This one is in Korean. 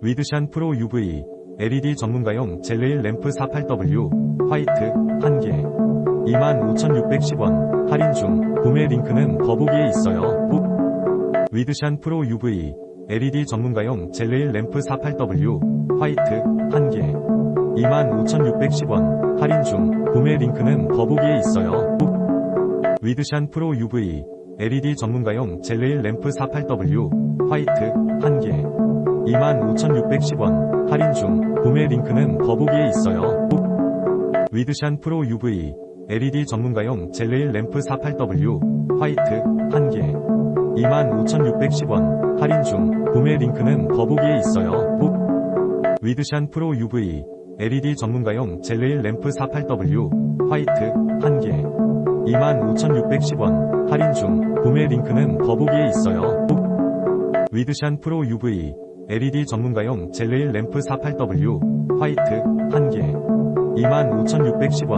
위드샨 프로 UV LED 전문가용 젤레일 램프 48W 화이트 1개. 25,610원 할인 중. 구매 링크는 더보기에 있어요. 꼭 위드샨 프로 UV LED 전문가용 젤레일 램프 48W 화이트 1개. 25,610원 할인 중. 구매 링크는 더보기에 있어요. 꼭 위드샨 프로 UV LED 전문가용 젤레일 램프 48W 화이트 1개 25,610원 할인 중 구매 링크는 더보기에 있어요. 꼭 위드샨 프로 UV LED 전문가용 젤레일 램프 48W 화이트 1개 25,610원 할인 중 구매 링크는 더보기에 있어요. 꼭 위드샨 프로 UV LED 전문가용 젤레일 램프 48W 화이트 1개 25,610원 할인 중 구매 링크는 더보기에 있어요. 꼭 위드샨 프로 UV LED 전문가용 젤레일 램프 48W 화이트 1개. 25,610원